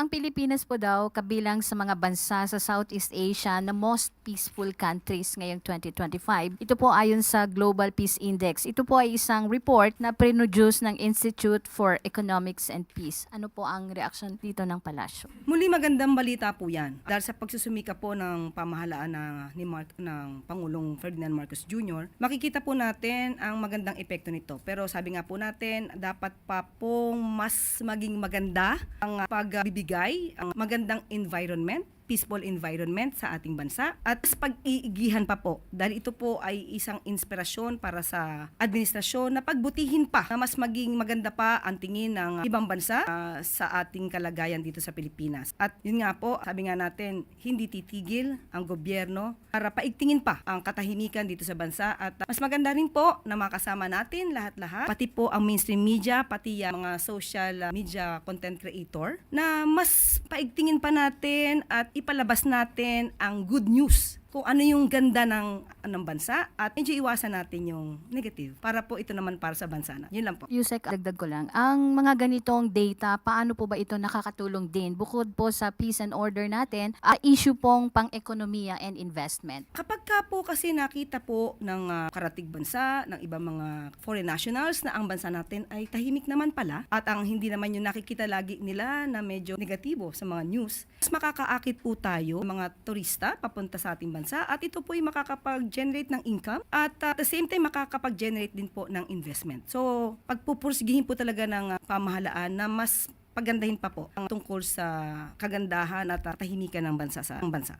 Ang Pilipinas po daw kabilang sa mga bansa sa Southeast Asia na most peaceful countries ngayong 2025. Ito po ayon sa Global Peace Index. Ito po ay isang report na produce ng Institute for Economics and Peace. Ano po ang reaction dito ng palasyo? Muli magandang balita po yan. Dahil sa pagsusumika po ng pamahalaan na, ni Mark, ng Pangulong Ferdinand Marcos Jr., makikita po natin ang magandang epekto nito. Pero sabi nga po natin, dapat pa pong mas maging maganda ang pagbibigay, ang magandang environment peaceful environment sa ating bansa at mas pag-iigihan pa po dahil ito po ay isang inspirasyon para sa administrasyon na pagbutihin pa na mas maging maganda pa ang tingin ng ibang bansa ah, sa ating kalagayan dito sa Pilipinas. At yun nga po, sabi nga natin, hindi titigil ang gobyerno para paigtingin pa ang katahimikan dito sa bansa at ah, mas maganda rin po na makasama natin lahat-lahat, pati po ang mainstream media, pati ang mga social ah, media content creator na mas paigtingin pa natin at ipalabas natin ang good news. Kung ano yung ganda ng ng bansa at medyo iwasan natin yung negative para po ito naman para sa bansa na. Yun lang po. Yusek, dagdag ko lang. Ang mga ganitong data, paano po ba ito nakakatulong din? Bukod po sa peace and order natin, ah, issue pong pang-ekonomiya and investment. Kapag ka po kasi nakita po ng ah, karatig bansa, ng ibang mga foreign nationals na ang bansa natin ay tahimik naman pala at ang hindi naman yung nakikita lagi nila na medyo negatibo sa mga news, mas makakaakit po tayo mga turista papunta sa ating bansa at ito po ay makakapag-generate ng income at ah, at the same time makakapag-generate din po ng investment. So pagpupursigihin po talaga ng ah, pamahalaan na mas pagandahin pa po ang tungkol sa kagandahan at ah, tahimikan ng bansa sa ang bansa.